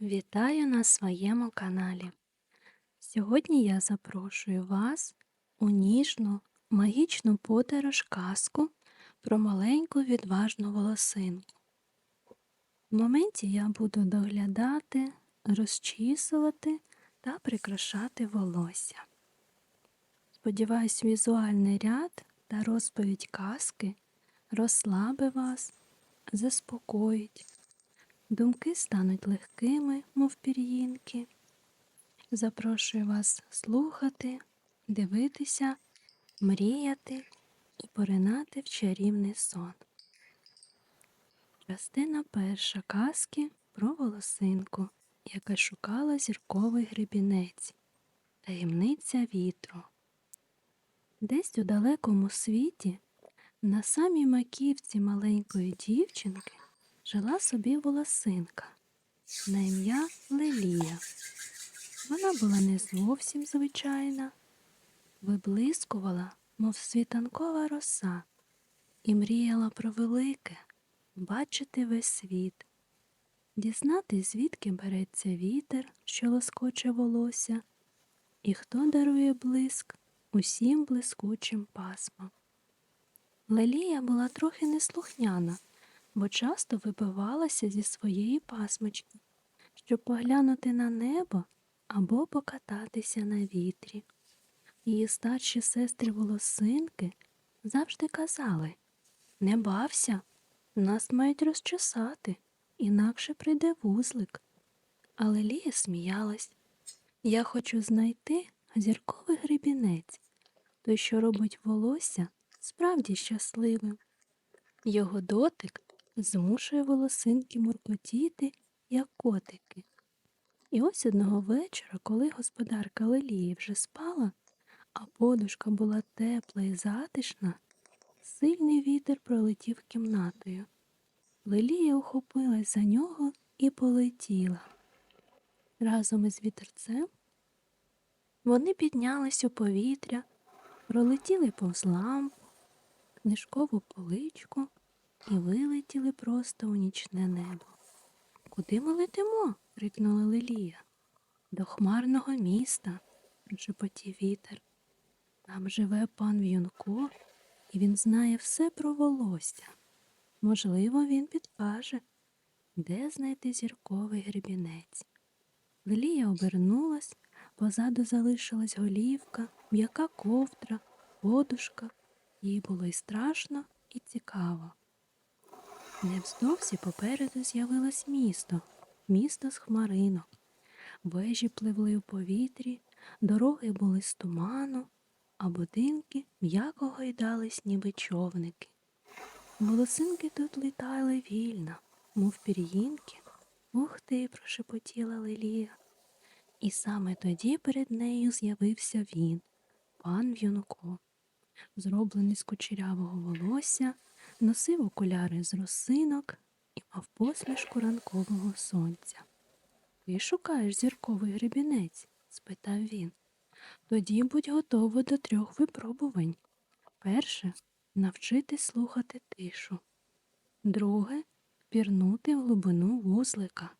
Вітаю на своєму каналі. Сьогодні я запрошую вас у ніжну магічну подорож казку про маленьку відважну волосинку. В моменті я буду доглядати, розчісувати та прикрашати волосся. Сподіваюсь, візуальний ряд та розповідь казки розслаби вас, заспокоїть. Думки стануть легкими, мов пір'їнки. Запрошую вас слухати, дивитися, мріяти і поринати в чарівний сон. Частина перша казки про волосинку, яка шукала зірковий гребінець, таємниця вітру. Десь у далекому світі, на самій маківці маленької дівчинки, жила собі волосинка на ім'я Лелія. Вона була не зовсім звичайна, виблискувала, мов світанкова роса, і мріяла про велике бачити весь світ, дізнатись, звідки береться вітер, що лоскоче волосся, і хто дарує блиск усім блискучим пасмам. Лелія була трохи неслухняна бо часто вибивалася зі своєї пасмочки, щоб поглянути на небо або покататися на вітрі. Її старші сестри волосинки завжди казали Не бався, нас мають розчесати, інакше прийде вузлик. Але Лія сміялась. Я хочу знайти зірковий гребінець, той, що робить волосся справді щасливим. Його дотик змушує волосинки муркотіти, як котики. І ось одного вечора, коли господарка Лелії вже спала, а подушка була тепла і затишна, сильний вітер пролетів кімнатою. Лелія ухопилась за нього і полетіла. Разом із вітерцем вони піднялись у повітря, пролетіли повз лампу, книжкову поличку і вилетіли просто у нічне небо. Куди ми летимо? крикнула Лелія. До хмарного міста, прошепотів вітер. Там живе пан В'юнко, і він знає все про волосся. Можливо, він підкаже, де знайти зірковий гребінець. Лелія обернулась, позаду залишилась голівка, м'яка ковдра, подушка. Їй було й страшно, і цікаво. Невздовзі попереду з'явилось місто, місто з хмаринок. Вежі пливли у повітрі, дороги були з туману, а будинки м'яко гойдались, ніби човники. Волосинки тут літали вільно, мов пір'їнки. Ух ти, прошепотіла Лелія. І саме тоді перед нею з'явився він, пан В'юнко, зроблений з кучерявого волосся носив окуляри з росинок і мав посмішку ранкового сонця. Ти шукаєш зірковий гребінець? спитав він. Тоді будь готова до трьох випробувань. Перше навчити слухати тишу. Друге пірнути в глибину вузлика.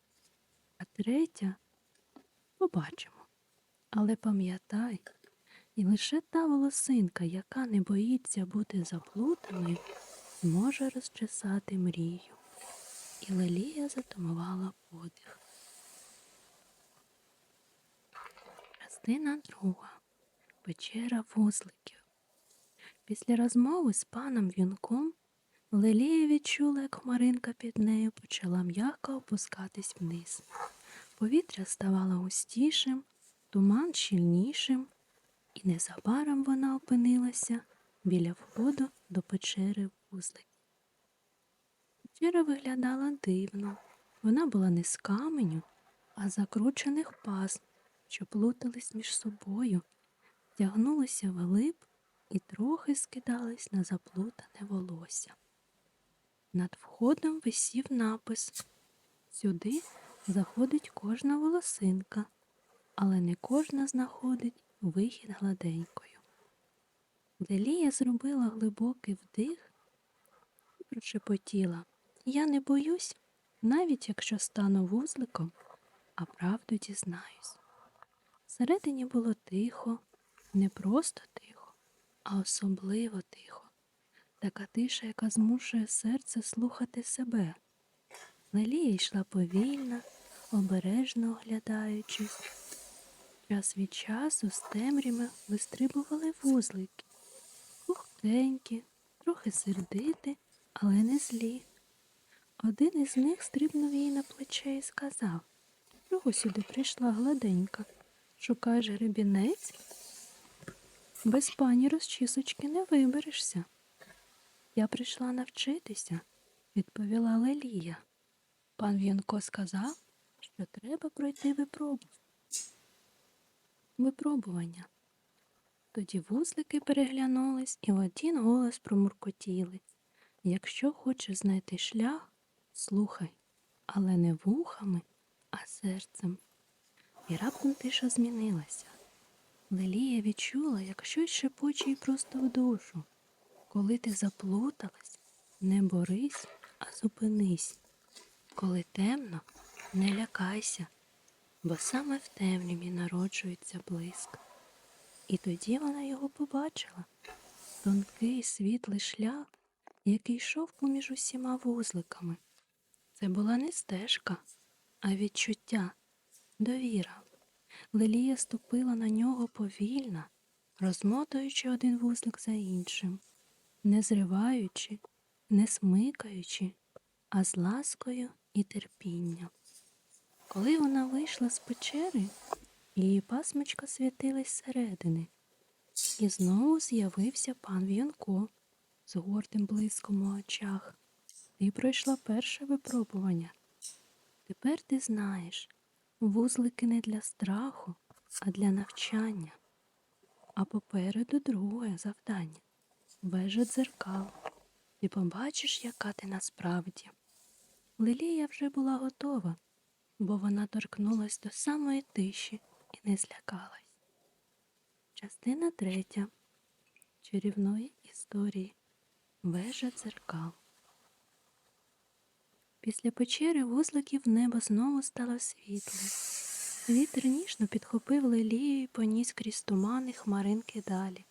А третє побачимо. Але пам'ятай, і лише та волосинка, яка не боїться бути заплутаною, зможе розчесати мрію. І Лелія затумувала подих. Частина друга. Печера вузликів. Після розмови з паном В'юнком Лелія відчула, як хмаринка під нею почала м'яко опускатись вниз. Повітря ставало густішим, туман щільнішим, і незабаром вона опинилася біля входу до печери вузликів. Печера виглядала дивно. Вона була не з каменю, а закручених паз, що плутались між собою, тягнулися вглиб і трохи скидались на заплутане волосся. Над входом висів напис Сюди заходить кожна волосинка, але не кожна знаходить вихід гладенькою. Делія зробила глибокий вдих прошепотіла. Я не боюсь, навіть якщо стану вузликом, а правду дізнаюсь. Всередині було тихо, не просто тихо, а особливо тихо. Така тиша, яка змушує серце слухати себе. Лелія йшла повільно, обережно оглядаючись. Час від часу з темрями вистрибували вузлики, пухтенькі, трохи сердиті, але не злі. Один із них стрибнув їй на плече і сказав Чого сюди прийшла гладенька? Шукаєш гребінець? Без пані розчісочки не виберешся. Я прийшла навчитися, відповіла Лелія. Пан В'янко сказав, що треба пройти випробування. Випробування. Тоді вузлики переглянулись і в один голос промуркотіли. Якщо хочеш знайти шлях, слухай, але не вухами, а серцем. І раптом тиша змінилася. Лелія відчула, як щось шепоче їй просто в душу. Коли ти заплуталась, не борись, а зупинись. Коли темно, не лякайся, бо саме в темряві народжується блиск. І тоді вона його побачила тонкий світлий шлях, який йшов поміж усіма вузликами. Це була не стежка, а відчуття, довіра. Лелія ступила на нього повільно, розмотуючи один вузлик за іншим, не зриваючи, не смикаючи, а з ласкою і терпінням. Коли вона вийшла з печери, її пасмочка світилась зсередини, і знову з'явився пан В'янко з гордим блиском у очах. Ти пройшла перше випробування. Тепер ти знаєш, вузлики не для страху, а для навчання. А попереду друге завдання вежа дзеркал. Ти побачиш, яка ти насправді. Лилія вже була готова, бо вона торкнулась до самої тиші і не злякалась. Частина третя чарівної історії Вежа дзеркал. Після печери вузликів небо знову стало світле. Вітер ніжно підхопив лелію і поніс крізь тумани хмаринки далі,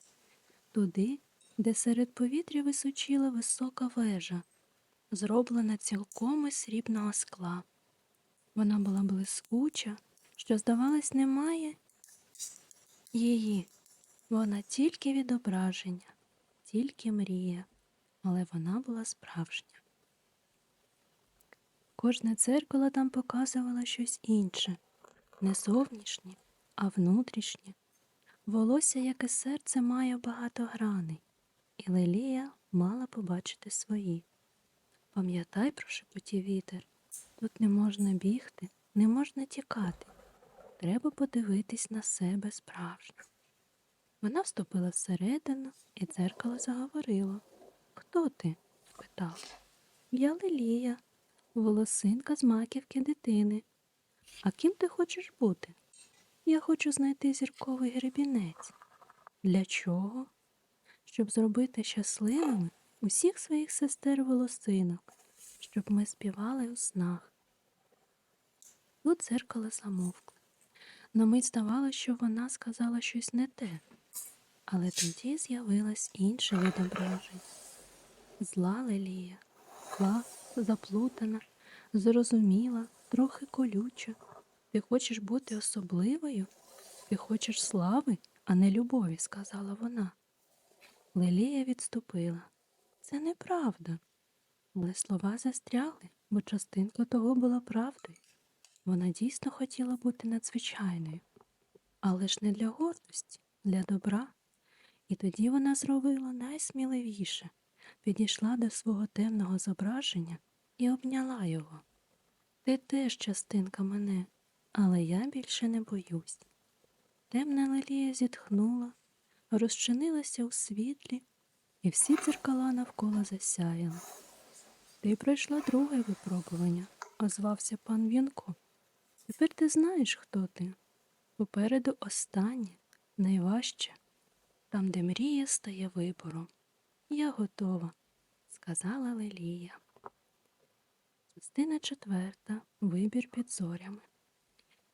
туди, де серед повітря височила висока вежа, зроблена цілком із срібного скла. Вона була блискуча, що, здавалось, немає її. Вона тільки відображення, тільки мрія, але вона була справжня. Кожне дзеркало там показувало щось інше, не зовнішнє, а внутрішнє. Волосся, як і серце, має багато граней, і Лелія мала побачити свої. Пам'ятай, прошепотів вітер, тут не можна бігти, не можна тікати. Треба подивитись на себе справжньо. Вона вступила всередину, і дзеркало заговорило. Хто ти? спитала. Я Лелія, волосинка з маківки дитини. А ким ти хочеш бути? Я хочу знайти зірковий гребінець. Для чого? Щоб зробити щасливими усіх своїх сестер волосинок, щоб ми співали у снах. Тут дзеркало замовкло. На мить здавалося, що вона сказала щось не те, але тоді з'явилось інше відображення. Зла Лелія, зла, заплутана, зрозуміла, трохи колюча. Ти хочеш бути особливою? Ти хочеш слави, а не любові, сказала вона. Лелія відступила. Це неправда. Але слова застрягли, бо частинка того була правдою. Вона дійсно хотіла бути надзвичайною, але ж не для гордості, для добра. І тоді вона зробила найсміливіше, підійшла до свого темного зображення і обняла його. Ти теж частинка мене, але я більше не боюсь. Темна лелія зітхнула, розчинилася у світлі, і всі дзеркала навколо засяяли. Ти пройшла друге випробування, озвався пан В'янко. Тепер ти знаєш, хто ти. Попереду останнє, найважче, там, де мрія стає вибором. Я готова, сказала Лелія. Частина четверта. Вибір під зорями.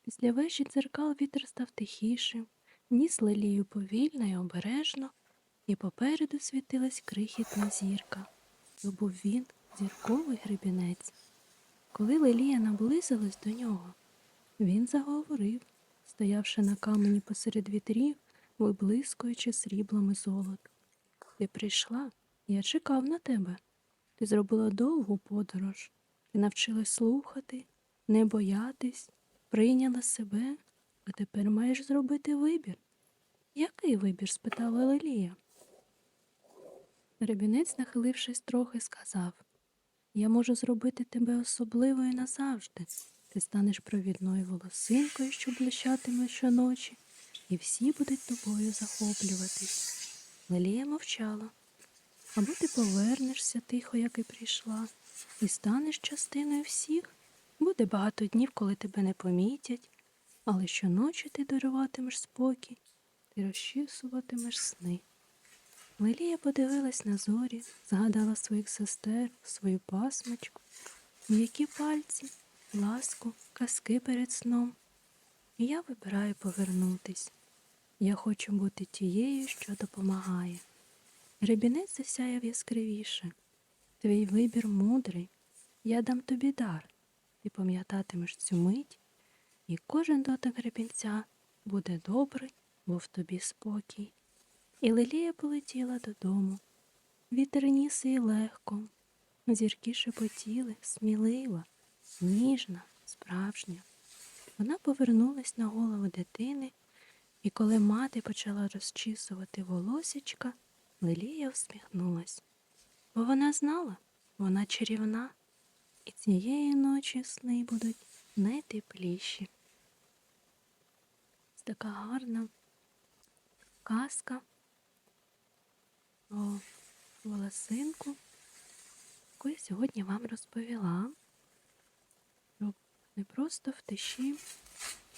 Після вежі дзеркал вітер став тихішим, ніс лелію повільно і обережно, і попереду світилась крихітна зірка. То був він, зірковий гребінець. Коли Лелія наблизилась до нього, він заговорив, стоявши на камені посеред вітрів, виблискуючи сріблом і золотом. Ти прийшла, я чекав на тебе. Ти зробила довгу подорож. Ти навчилась слухати, не боятись, прийняла себе, а тепер маєш зробити вибір. Який вибір? спитала Лелія. Ребінець, нахилившись трохи, сказав Я можу зробити тебе особливою назавжди. Ти станеш провідною волосинкою, що блищатиме щоночі, і всі будуть тобою захоплюватись. Лелія мовчала. Або ти повернешся тихо, як і прийшла, і станеш частиною всіх. Буде багато днів, коли тебе не помітять, але щоночі ти даруватимеш спокій, ти розчісуватимеш сни. Лелія подивилась на зорі, згадала своїх сестер, свою пасмочку, м'які пальці, ласку, казки перед сном. І я вибираю повернутись. Я хочу бути тією, що допомагає. Гребінець засяяв яскравіше. Твій вибір мудрий. Я дам тобі дар. Ти пам'ятатимеш цю мить, і кожен дотик гребінця буде добрий, бо в тобі спокій. І Лелія полетіла додому. Вітер ніс її легко, зірки шепотіли, смілива, ніжна, справжня. Вона повернулась на голову дитини, і коли мати почала розчісувати волосічка, Лелія всміхнулась. Бо вона знала, вона чарівна, і цієї ночі сни будуть найтепліші. Це така гарна казка про волосинку, яку я сьогодні вам розповіла. Щоб не просто в тиші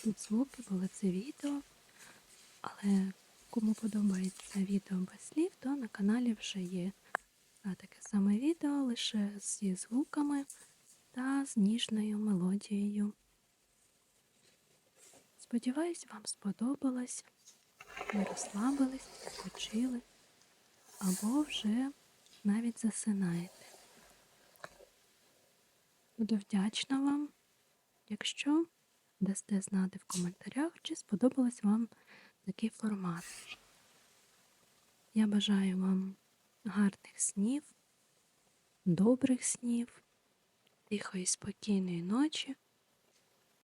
звуки були це відео, але кому подобається відео без слів, то на каналі вже є таке саме відео лише зі звуками та з ніжною мелодією. Сподіваюсь, вам сподобалось. Ви розслабились, відпочили або вже навіть засинаєте. Буду вдячна вам, якщо дасте знати в коментарях, чи сподобалось вам такий формат. Я бажаю вам гарних снів, добрих снів, тихої спокійної ночі.